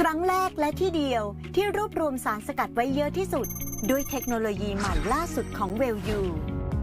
ครั้งแรกและที่เดียวที่รวบรวมสารสกัดไว้เยอะที่สุด ด้วยเทคโนโลยีใหม่ล่าสุดของเวลยู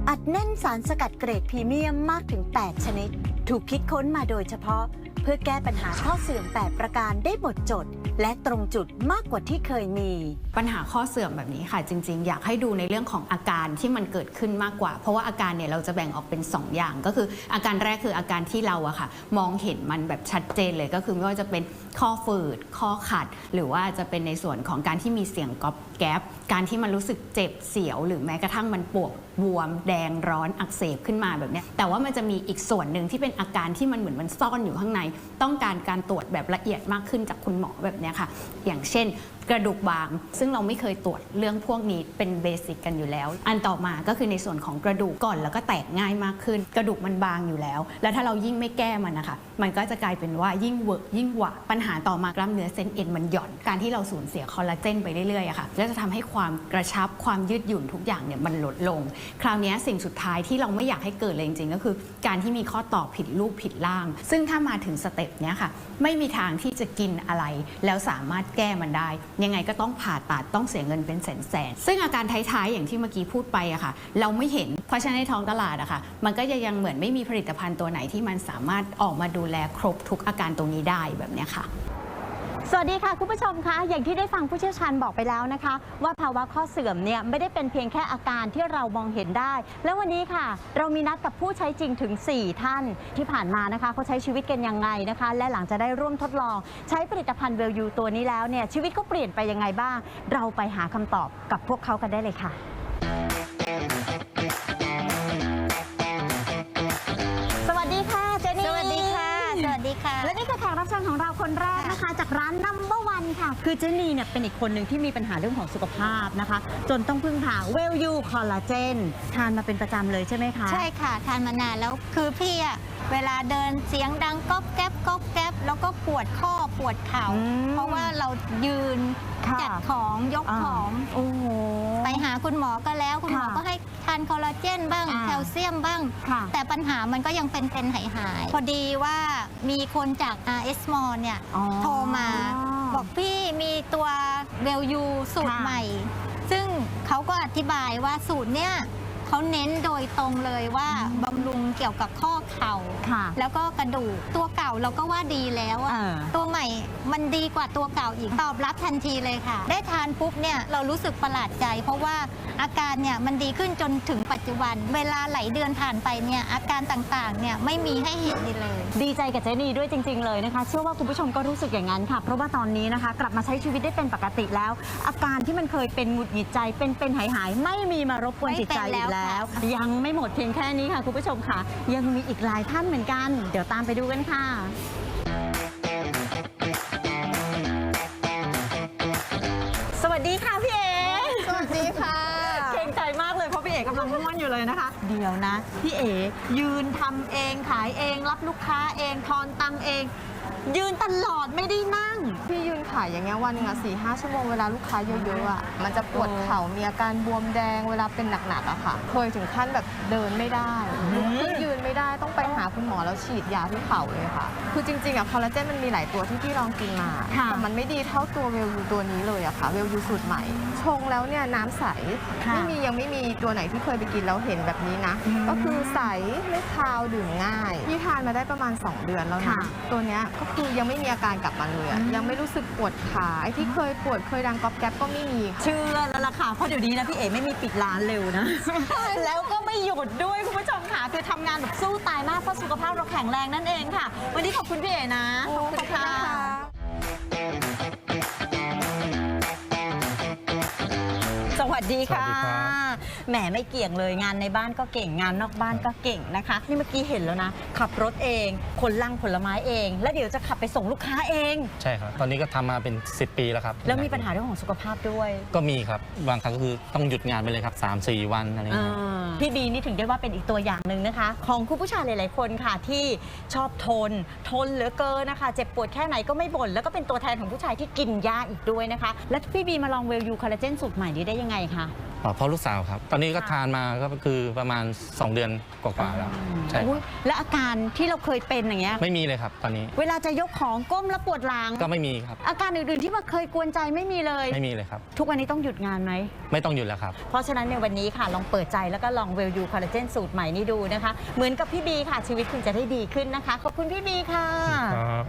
อัดแน่นสารสกัดเกรดพรีเมียมมากถึง 8 ชนิด ถูกคิดค้นมาโดยเฉพาะ เพื่อแก้ปัญหาข้อเสื่อม 8 ประการได้หมดจด และตรงจุดมากกว่าที่เคยมี ปัญหาข้อเสื่อมแบบนี้ค่ะจริง ๆ อยากให้ดูในเรื่องของอาการที่มันเกิดขึ้นมากกว่า เพราะว่าอาการเนี่ยเราจะแบ่งออกเป็น 2 อย่าง ก็คืออาการแรกคืออาการที่เราอะค่ะ มองเห็นมันแบบชัดเจนเลยก็คือไม่ว่าจะเป็นข้อฝืด ข้อขัด หรือว่าจะเป็นในส่วนของการที่มีเสียงก๊อบแก๊บการที่มันรู้สึกเจ็บเสียว หรือแม้กระทั่งมันปวดบวมแดงร้อนอักเสบขึ้นมาแบบนี้แต่ว่ามันจะมีอีกส่วนหนึ่งที่เป็นอาการที่มันเหมือนมันซ่อนอยู่ข้างใน ต้องการการตรวจแบบละเอียดมากขึ้นจากคุณหมอแบบเนี้ยค่ะ อย่างเช่น กระดูกบาง ซึ่งเราไม่เคยตรวจเรื่องพวกนี้เป็นเบสิกกันอยู่แล้ว อันต่อมาก็คือในส่วนของกระดูกก่อนแล้วก็แตกง่ายมากขึ้น กระดูกมันบางอยู่แล้ว แล้วถ้าเรายิ่งไม่แก้มันนะคะ มันก็จะกลายเป็นว่ายิ่งเวิร์กยิ่งหวะปัญหาต่อมากล้ามเนื้อเส้นเอ็นมันหย่อนการที่เราสูญเสียคอลลาเจนไปเรื่อยๆอะค่ะก็จะทำให้ความกระชับความยืดหยุ่นทุกอย่างเนี่ยมันลดลง คราวนี้สิ่งสุดท้ายที่เราไม่อยากให้เกิดเลยจริงๆก็คือ การที่มีข้อต่อผิดรูปผิดร่าง ซึ่งถ้ามาถึงสเต็ปเนี้ยค่ะไม่มีทางที่จะกินอะไรแล้วสามารถแก้มันได้ยังไงก็ต้องผ่าตัดต้องเสียเงินเป็นแสนๆซึ่งอาการท้ายๆอย่างที่เมื่อกี้พูดไปอะค่ะ เราไม่เห็นเพราะฉะนั้นในท้องตลาดอะค่ะ มันก็จะยังเหมือนไม่มีผลิตภัณฑ์ตัวไหนที่มันสามารถออกมาดูแลครบทุกอาการตรงนี้ได้แบบเนี้ยค่ะ สวัสดีค่ะ คุณผู้ชมคะอย่างที่ได้ฟังผู้เชี่ยวชาญบอกไปแล้วนะคะ ว่าภาวะข้อเสื่อมเนี่ยไม่ได้เป็นเพียงแค่อาการที่เรามองเห็นได้ แล้ววันนี้ค่ะ เรามีนัดกับผู้ใช้จริงถึง 4 ท่านที่ผ่านมานะคะเขาใช้ชีวิตกันยังไงนะคะ และหลังจะได้ร่วมทดลอง ใช้ผลิตภัณฑ์เวลยูตัวนี้แล้วเนี่ยชีวิตเขาเปลี่ยนไปยังไงบ้าง เราไปหาคำตอบกับพวกเขากันได้เลยค่ะสวัสดีค่ะเจนี่สวัสดีค่ะสวัสดีค่ะ และนี่คือแขกรับเชิญของเราคนแรกนะคะจาก ร้านนัมเบอร์วันค่ะ คือเจนีเนี่ยเป็นอีกคนหนึ่งที่มีปัญหาเรื่องของสุขภาพนะคะ จนต้องพึ่งพาเวลยูคอลลาเจนทานมาเป็นประจำเลยใช่ไหมคะใช่ค่ะ ทานมานานแล้วคือพี่อะเวลาเดินเสียงดังก๊อบแก๊บก๊อบแก๊บแล้วก็ปวดข้อปวดเข่า อืมเพราะว่าเรายืนค่ะจัดของยกอ่า ของ โอ้โห ไปหาคุณหมอก็แล้วคุณหมอค่ะ ก็ให้ ทานคอลลาเจนบ้างอ่าแคลเซียมบ้าง ค่ะแต่ปัญหามันก็ยังเป็นเป็นหายหายๆพอดีว่ามีคนจาก RS m a l l เนี่ยอ๋อโทรมา บอกพี่มีตัวเวลยูสูตรค่ะ ใหม่ ซึ่งเขาก็อธิบายว่าสูตรเนี่ยเขาเน้นโดยตรงเลยว่าบำรุงเกี่ยวกับข้อเข่า ค่ะแล้วก็กระดูกตัวเก่าเราก็ว่าดีแล้วอะอ่าตัวใหม่มันดีกว่าตัวเก่าอีก ตอบรับทันทีเลยค่ะ ได้ทานปุ๊บเนี่ยเรารู้สึกประหลาดใจ เพราะว่า อาการเนี่ยมันดีขึ้นจนถึงปัจจุบัน เวลาไหลเดือนผ่านไปเนี่ยอาการต่างๆเนี่ยไม่มีให้เห็นเลย ดีใจกับเจนีด้วยจริง ๆ เลยนะคะ เชื่อว่าคุณผู้ชมก็รู้สึกอย่างนั้นค่ะ เพราะว่าตอนนี้นะคะ กลับมาใช้ชีวิตได้เป็นปกติแล้ว อาการที่มันเคยเป็นหงุดหงิดใจเป็นเป็นหายหายๆไม่มีมารบกวนไม่จิตใจเป็นแล้อีวกแล้วค่ะยังไม่หมดเพียงแค่นี้ค่ะคุณผู้ชมค่ะ ยังมีอีกหลายท่านเหมือนกัน เดี๋ยวตามไปดูกันค่ะ คะ เดี๋ยวนะ พี่เอ๋ยืนทำเองขายเอง รับลูกค้าเองทอนตังเอง ยืนตลอดไม่ได้นั่ง พี่ยืนขายอย่างเงี้ยวันหนึงอะสี่ห้าชั่วโมงเวลาลูกค้าเยอะๆอะมันจะปวดเข่ามีอาการบวมแดงเวลาเป็นหนักๆอะค่ะ เคยถึงขั้นแบบเดินไม่ได้ลุกขึ้น ไม่ได้ต้องไปหาคุณหมอแล้วฉีดยาที่เข่าเลยค่ะ คือจริงๆอะคอลลาเจนมันมีหลายตัวที่พี่ลองกินมาค่ะ แต่มันไม่ดีเท่าตัวเวลยูตัวนี้เลยอะค่ะ เวลยูสูตรใหม่ ชงแล้วเนี่ยน้ำใส ค่ะไม่มียังไม่มีตัวไหนที่เคยไปกินแล้วเห็นแบบนี้นะ อืมก็คือใสไม่คาวดื่มง่าย พี่ทานมาได้ประมาณ 2 เดือนแล้วนะ ค่ะตัวเนี้ยก็คือยังไม่มีอาการกลับมาเลยอะอืม ยังไม่รู้สึกปวดขาไอ้ที่เคยปวดเคยดังก๊อบแก๊บก็ไม่มีค่ะ เชื่อแล้วล่ะค่ะเพราะเดี๋ยวนี้นะพี่เอ๋ไม่มีปิดร้านเร็วนะ แล้วก็ ไม่หยุดด้วยคุณผู้ชมค่ะคือทำงานแบบสู้ตายมากเพราะสุขภาพเราแข็งแรงนั่นเองค่ะ วันนี้ขอบคุณพี่เอ๋นะขอบคุณค่ะสวัสดีค่ะ สวัสดีครับ แหมไม่เกี่ยงเลยงานในบ้านก็เก่งงานนอกบ้านก็เก่งนะคะ นี่เมื่อกี้เห็นแล้วนะ ขับรถเองขนลังผลไม้เอง แล้วเดี๋ยวจะขับไปส่งลูกค้าเอง ใช่ครับ ตอนนี้ก็ทำมาเป็น 10 ปีแล้วครับแล้วมีปัญหาเรื่องของสุขภาพด้วยก็มีครับบางครั้งก็คือต้องหยุดงานไปเลยครับ 3-4 วันอะไรอย่างเงี้ยพี่บีนี่ถึงได้ว่าเป็นอีกตัวอย่างหนึ่งนะคะ ของคุณผู้ชายหลาย ๆ คนค่ะที่ชอบทน ทนเหลือเกินนะคะ เจ็บปวดแค่ไหนก็ไม่บ่นแล้วก็เป็นตัวแทนของผู้ชายที่กินยาอีกด้วยนะคะ แล้วพี่บีมาลองเวลยูคอลลาเจนสูตรใหม่นี้ได้ยังไงคะอ๋อ เพราะลูกสาวครับ ตอนนี้ก็ทานมาก็คือประมาณ 2 เดือนกว่าๆแล้วใช่อุ๊ยและอาการการที่เราเคยเป็นอย่างเงี้ย ไม่มีเลยครับตอนนี้เวลาจะยกของก้มแล้วปวดหลังก็ไม่มีครับ อาการอื่นๆที่มันเคยกวนใจไม่มีเลย ไม่มีเลยครับ ทุกวันนี้ต้องหยุดงานไหม ไม่ต้องหยุดแล้วครับ เพราะฉะนั้นในวันนี้ค่ะลองเปิดใจแล้วก็ลองเวลยูคอลลาเจนสูตรใหม่นี้ดูนะคะ เหมือนกับพี่บีค่ะชีวิตคุณจะได้ดีขึ้นนะคะ ขอบคุณพี่บีค่ะ ครับ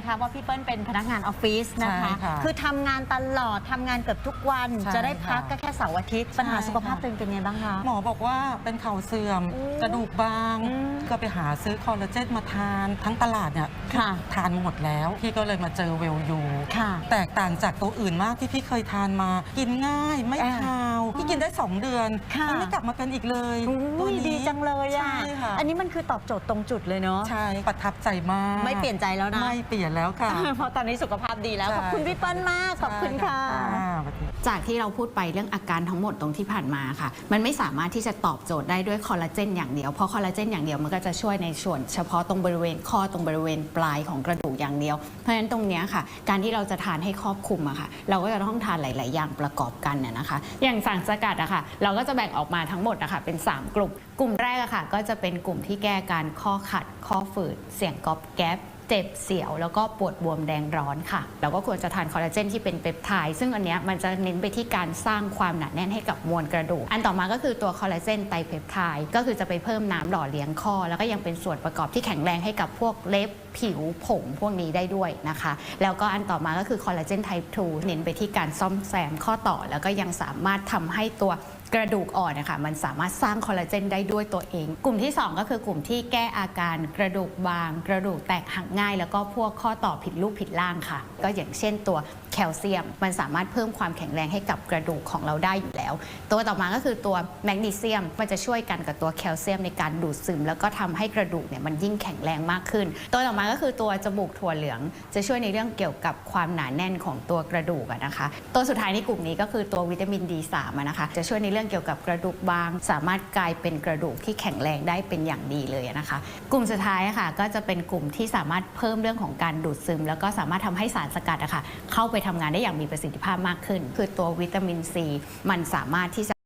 นี้เลยนะคะว่าพี่เปิ้ลเป็นพนักงานออฟฟิศนะคะ ใช่ค่ะคือทำงานตลอดทำงานเกือบทุกวัน ใช่จะได้พักค่ะก็แค่เสาร์อาทิตย์ ปัญหาใช่สุขภาพค่ะ ตัวเองเป็นไงบ้างคะ หมอบอกว่าเป็นเข่าเสื่อม อืมกระดูกบาง อืมก็ไปหาซื้อคอลลาเจนมาทานทั้งตลาดเนี่ยค่ะ ทานหมดแล้ว พี่ก็เลยมาเจอเวลยูค่ะ แตกต่างจากตัวอื่นมากที่พี่เคยทานมา กินง่ายไม่อ่าคาว พี่กินได้ 2 เดือนค่ะ มัไม่กลับมาเป็นอีกเลยตัอุ้วยนี้ ดีจังเลยอะ ใช่ค่ะ อันนี้มันคือตอบโจทย์ตรงจุดเลยเนาะ ใช่ประทับใจมากไม่เปลี่ยนใจแล้วนะ ไม่เปลี่ยนแล้วค่ะ เพราะตอนนี้สุขภาพดีแล้วใช่ขอบคุณพี่เปิ้ลมาก ขอบคุณค่ะใช่สวัสดีจากที่เราพูดไปเรื่องอาการทั้งหมดตรงที่ผ่านมาค่ะ มันไม่สามารถที่จะตอบโจทย์ได้ด้วยคอลลาเจนอย่างเดียว เพราะคอลลาเจนอย่างเดียวมันก็จะช่วยในส่วนเฉพาะตรงบริเวณข้อตรงบริเวณปลายของกระดูกอย่างเดียว เพราะฉะนั้นตรงเนี้ยค่ะ การที่เราจะทานให้ครอบคลุมอะค่ะ เราก็จะต้องทานหลาย ๆ อย่างประกอบกันน่ะนะคะ อย่างสารสกัดอะค่ะ เราก็จะแบ่งออกมาทั้งหมดอะค่ะเป็น 3 กลุ่ม กลุ่มแรกอะค่ะ ก็จะเป็นกลุ่มที่แก้อาการข้อขัด ข้อฝืด เสียงก๊อบแก๊บ เจ็บเสียว แล้วก็ปวดบวมแดงร้อนค่ะ เราก็ควรจะทานคอลลาเจนที่เป็นเปปไทด์ซึ่งอันเนี้ยมันจะเน้นไปที่การสร้างความหนาแน่นให้กับมวลกระดูก อันต่อมาก็คือตัวคอลลาเจนไตรเปปไทด์ก็คือจะไปเพิ่มน้ำหล่อเลี้ยงข้อ แล้วก็ยังเป็นส่วนประกอบที่แข็งแรงให้กับพวกเล็บผิวผมพวกนี้ได้ด้วยนะคะ แล้วก็อันต่อมาก็คือคอลลาเจนไทป์2เน้นไปที่การซ่อมแซมข้อต่อ แล้วก็ยังสามารถทำให้ตัว กระดูกอ่อนนะคะมันสามารถสร้างคอลลาเจนได้ด้วยตัวเอง กลุ่มที่ 2 ก็คือกลุ่มที่แก้อาการกระดูกบาง กระดูกแตกหักง่าย แล้วก็พวกข้อต่อผิดรูปผิดร่างค่ะ ก็อย่างเช่นตัวแคลเซียม มันสามารถเพิ่มความแข็งแรงให้กับกระดูกของเราได้อยู่แล้ว ตัวต่อมาก็คือตัวแมกนีเซียมมันจะช่วยกันกับตัวแคลเซียมในการดูดซึม แล้วก็ทำให้กระดูกเนี่ยมันยิ่งแข็งแรงมากขึ้น ตัวต่อมาก็คือตัวจมูกถั่วเหลือง จะช่วยในเรื่องเกี่ยวกับความหนาแน่นของตัวกระดูกนะคะ ตัวสุดท้ายในกลุ่มนี้ก็คือตัววิตามิน D3 นะคะจะช่วยในเรื่องเกี่ยวกับกระดูกบาง สามารถกลายเป็นกระดูกที่แข็งแรงได้เป็นอย่างดีเลยนะคะ กลุ่มสุดท้ายะค่ะก็จะเป็นกลุ่มที่สามารถเพิ่มเรื่องของการดูดซึม แล้วก็สามารถทำให้สารสกัดอะค่ะเข้าไปทำงานได้อย่างมีประสิทธิภาพมากขึ้น คือตัววิตามินซีมันสามารถที่จะ